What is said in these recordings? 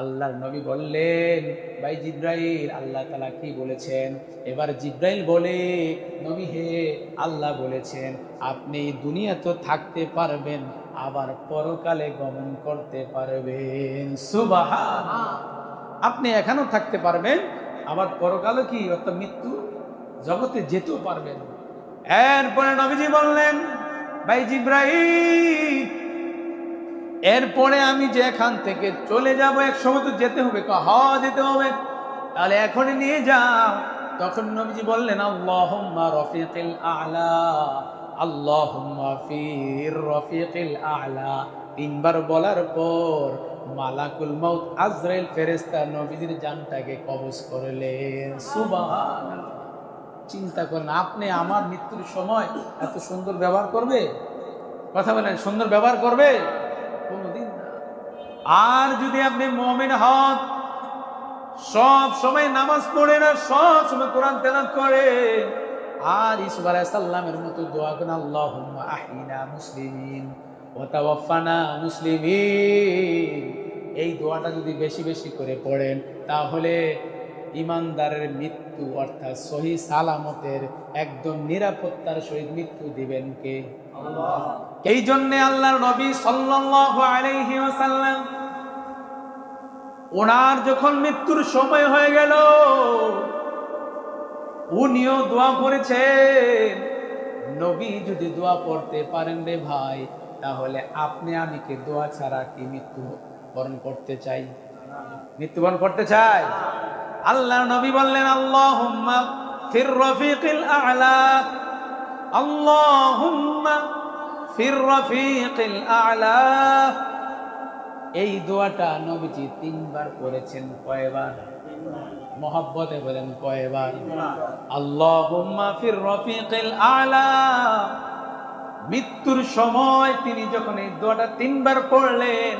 আল্লাহর নবী বললেন, ভাই জিব্রাইল, আল্লাহ তালা কি বলেছেন? এবার জিব্রাইল বলে, নবী হে আল্লাহ বলেছেন, আপনি দুনিয়া তো থাকতে পারবেন, আবার পরকালে গমন করতে পারবেন। আপনি এখানেও থাকতে পারবেন, আবার পরকালে কি, অর্থাৎ মৃত্যু জগতে যেতেও পারবেন। এরপরে নবীজি বললেন, ভাই জিব্রাইল এরপরে আমি যে এখান থেকে চলে যাব, এক সময় তো যেতে হবে হ, যেতে হবে। তাহলে এখনই নিয়ে যাও। তখন নবীজি বললেন, আল্লাহুম্মা রফিকিল আলা, আল্লাহুম্মা ফির রফিকিল আলা। তিনবার বলার পর মালাকুল মাউত আজরাইল ফেরেশতা নবীজির জানটাকে কবজ করলেন। সুবহানাল্লাহ। চিন্তা করেন, আপনি আমার মৃত্যুর সময় এত সুন্দর ব্যবহার করবে? কথা বলেন, সুন্দর ব্যবহার করবে? কোনোদিন না। আর যদি আপনি মমিন হন, সব সময় নামাজ পড়ে না, সব সময় কোরআন তেলাত করে, আর ইসুফ আলাইসাল্লামের মতো দোয়া করেন আল্লাহ আহিনা মুসলিমিন ওতাওয়াফানা মুসলিমিন। এই দোয়াটা যদি বেশি বেশি করে পড়েন, তাহলে ইমানদারের মৃত্যু, অর্থাৎ সহি সালামতের একদম নিরাপত্তার সহিত মৃত্যু দিবেন কে? এই জন্যে আল্লাহর নবী ওয়াসাল্লাম ওনার যখন মৃত্যুর সময় হয়ে গেল, উনিও দোয়া করেছেন, নবী যদি দোয়া পড়তে পারেন রে ভাই, তাহলে আপনি আমি কে দোয়া ছাড়া কি মৃত্যু বরণ করতে চাই? মৃত্যুবরণ করতে চাই? আল্লাহ নবী বললেন, আল্লাহুম্মা ফির রফিকিল আ'লা, আল্লাহুম্মা ফির রফিকিল আ'লা এই দোয়াটা নবীজি তিনবার করেছেন কয়বার? মহব্বতে বলেন কয়বার? আল্লাহুম্মা ফির আ'লা। মৃত্যুর সময় তিনি যখন এই দোয়াটা তিনবার পড়লেন,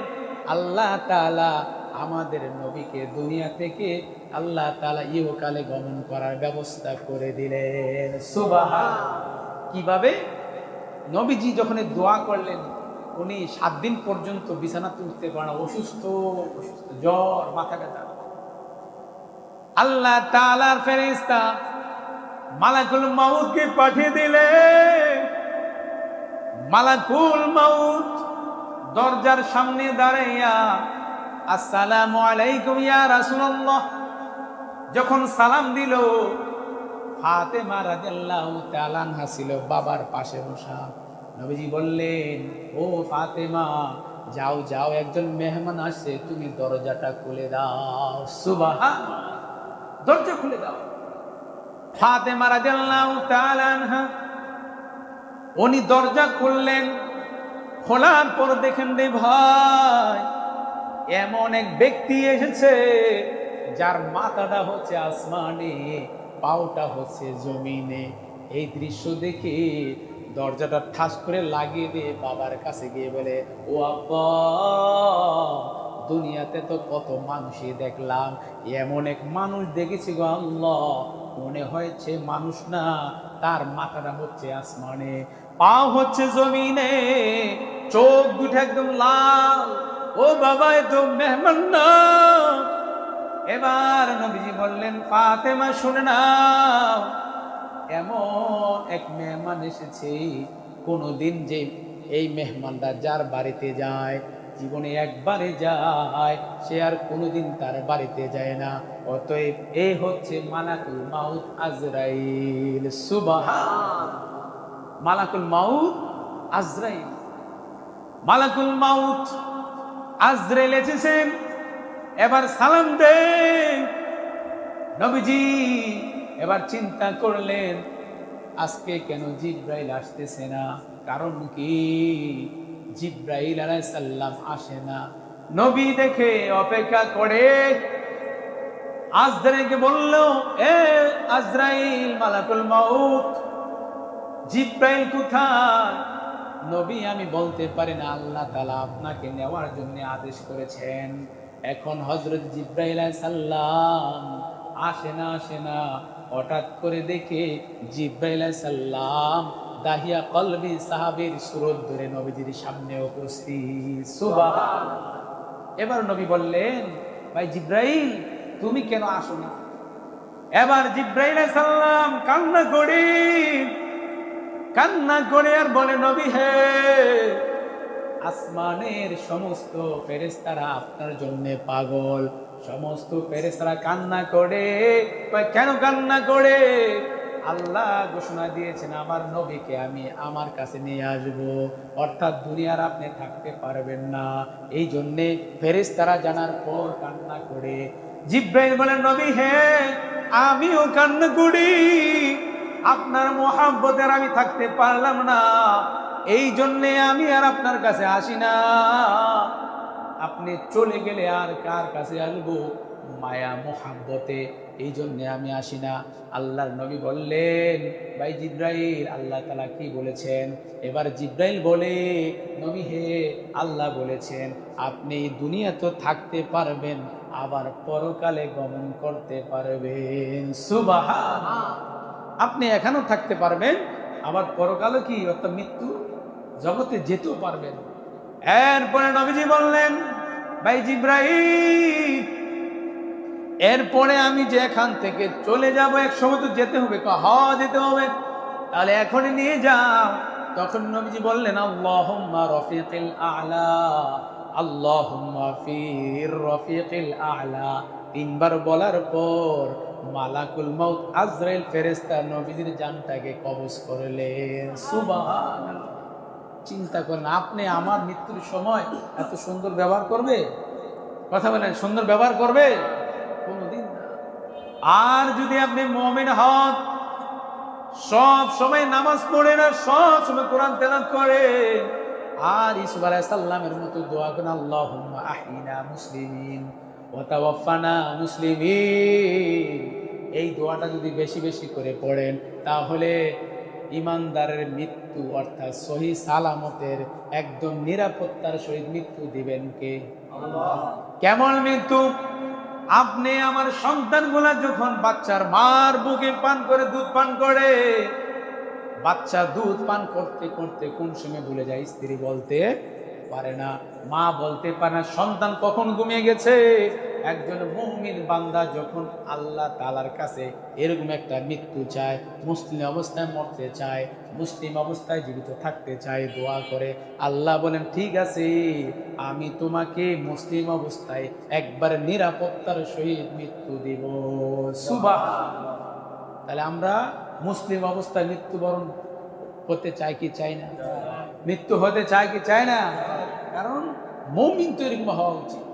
আল্লাহ তাআলা আমাদের নবীকে দুনিয়া থেকে আল্লাহ তাআলা ইহকালে গমন করার ব্যবস্থা করে দিলেন। সুবহান। কীভাবে? নবীজি যখন দোয়া করলেন, উনি সাত দিন পর্যন্ত বিছানাতে উঠতে পারেন অসুস্থ অসুস্থ, জ্বর, মাথা ব্যথা। আল্লাহ তাআলার ফেরেশতা মালাকুল মাউদকে পাঠিয়ে দিলেন। মালাকুল মাউদ দরজার সামনে দাঁড়াইয়া, আসসালামু আলাইকুম ইয়া রাসূলুল্লাহ। যখন সালাম দিল রাদিয়াল্লাহু তাআলা আনহা ছিল বাবার পাশে বসা। নবীজি বললেন, ও ফাতেমা, যাও যাও, একজন মেহমান আসছে, তুমি দরজাটা খুলে দাও। সুবহান দরজা খুলে দাও। ফাতেমা রাদিয়াল্লাহু উনি দরজা খুললেন, খোলার পর দেখেন, রে ভাই, এমন এক ব্যক্তি এসেছে, যার মাথাটা হচ্ছে আসমানে। পাওটা হচ্ছে জমিনে। এই দৃশ্য দেখে দরজাটা ঠাস করে লাগিয়ে দিয়ে বাবার কাছে গিয়ে বলে, ও আব্বা, দুনিয়াতে তো কত মানুষই দেখলাম। এমন এক মানুষ দেখেছি গো আল্লাহ। মনে হয়েছে মানুষ না, তার মাথাটা হচ্ছে আসমানে। পা হচ্ছে জমিনে, চোখ দুটো একদম লাল। ও বাবা একদম মেহমান না। এবার নবীজি বললেন, ফাতেমা, শুনে নাও। এমন এক মেহমান এসেছে, কোনোদিন যে এই মেহমানটা যার বাড়িতে যায়, জীবনে একবারে যায়, সে আর কোনোদিন তার বাড়িতে যায় না। অতএব এ হচ্ছে মালাকুল মাউত আজরাইল। সুবাহ মালাকুল মাউত আজরাইল। মালাকুল মাউত আজরাইল এসেছেন। এবার সালাম দে নবীজি, এবার চিন্তা করলেন, আজকে কেন জিব্রাইল আসতেছে না? কারণ কি? জিব্রাইল আলাইহিস সালাম আসে না। নবী দেখে অপেক্ষা করে, আজরাইলকে বলল, এ আজরাইল, মালাকুল মাউত, জিব্রাইল কোথায়? নবী, আমি বলতে পারি না, আল্লাহ তালা আপনাকে নেওয়ার জন্য আদেশ করেছেন। এখন হজরত জিব্রাইল সাল্লাম আসে না আসে না। হঠাৎ করে দেখে জিব্রাইল সাল্লাম দাহিয়া কলবি সাহাবীর সুরত ধরে নবীজির সামনে উপস্থিত। এবার নবী বললেন, ভাই জিব্রাইল, তুমি কেন আসো না? এবার জিব্রাইল সাল্লাম কান্না করি, কান্না করে আর বলে, নবী হে আসমানের সমস্ত ফেরেস্তারা আপনার জন্য পাগল। সমস্ত ফেরেস্তারা কান্না করে কেন কান্না করে? আল্লাহ ঘোষণা দিয়েছেন, আমার নবীকে আমি আমার কাছে নিয়ে আসব। অর্থাৎ দুনিয়ার আপনি থাকতে পারবেন না। এই জন্যে ফেরেস্তারা জানার পর কান্না করে। জিব্রাইল বলেন, নবী হে আমিও কান্না করি। আপনার মোহাব্বতের আমি থাকতে পারলাম না। এই জন্যে আমি আর আপনার কাছে আসি না। আপনি চলে গেলে আর কার কাছে আসব? মায়া, মোহাব্বতে। এই জন্যে আমি আসি না। আল্লাহর নবী বললেন, ভাই জিব্রাইল, আল্লাহ তালা কি বলেছেন? এবার জিব্রাইল বলে, নবী হে, আল্লাহ বলেছেন, আপনি দুনিয়া তো থাকতে পারবেন, আবার পরকালে গমন করতে পারবেন। সুবাহ আপনি এখানেও থাকতে পারবেন, আবার পরকালে কি? অর্থাৎ মৃত্যু? জগতে যেতেও পারবেন। এরপরে নবীজি বললেন, ভাই জিব্রাহিম এরপরে আমি যে এখান থেকে চলে যাব, এক তো যেতে হবে হ, যেতে হবে। তাহলে এখনই নিয়ে যাও। তখন নবীজি বললেন, আল্লাহুম্মা রফিকিল আলা, আল্লাহুম্মা ফির রফিকিল আলা। তিনবার বলার পর মালাকুল মাউত আজরাইল ফেরেশতা নবীজির জানটাকে কবজ করলেন। সুবহানাল্লাহ। চিন্তা করেন, আপনি আমার মৃত্যুর সময় এত সুন্দর ব্যবহার করবে? কথা বলেন, সুন্দর ব্যবহার করবে? কোনোদিন আর যদি আপনি মমিন হন, সব সময় নামাজ পড়ে না, সব সময় কোরআন তেলাত করে আর ইসুফ আলাইসাল্লামের মতো দোয়া করেন আল্লাহ আহিনা মুসলিমিন মুসলিমিন। এই দোয়াটা যদি বেশি বেশি করে পড়েন, তাহলে ইমানদারের মৃত্যু, অর্থাৎ সহি সালামতের একদম নিরাপত্তার সহিত মৃত্যু দিবেন কে? কেমন মৃত্যু? আপনি আমার সন্তানগুলা যখন বাচ্চার মার বুকে পান করে, দুধ পান করে, বাচ্চা দুধ পান করতে করতে কোন সময় ভুলে যায়? স্ত্রী বলতে পারে না, মা বলতে পারে না, সন্তান কখন ঘুমিয়ে গেছে? একজন মুমিন বান্দা যখন আল্লাহ তালার কাছে এরকম একটা মৃত্যু চায়, মুসলিম অবস্থায় মরতে চায়, মুসলিম অবস্থায় জীবিত থাকতে চায়, দোয়া করে, আল্লাহ বলেন, ঠিক আছে, আমি তোমাকে মুসলিম অবস্থায় একবার নিরাপত্তার সহিত মৃত্যু দিব। সুবাহ তাহলে আমরা মুসলিম অবস্থায় মৃত্যুবরণ করতে চাই কি চাই না? মৃত্যু হতে চাই কি চাই না? কারণ মৌমিন তো এরকম হওয়া উচিত।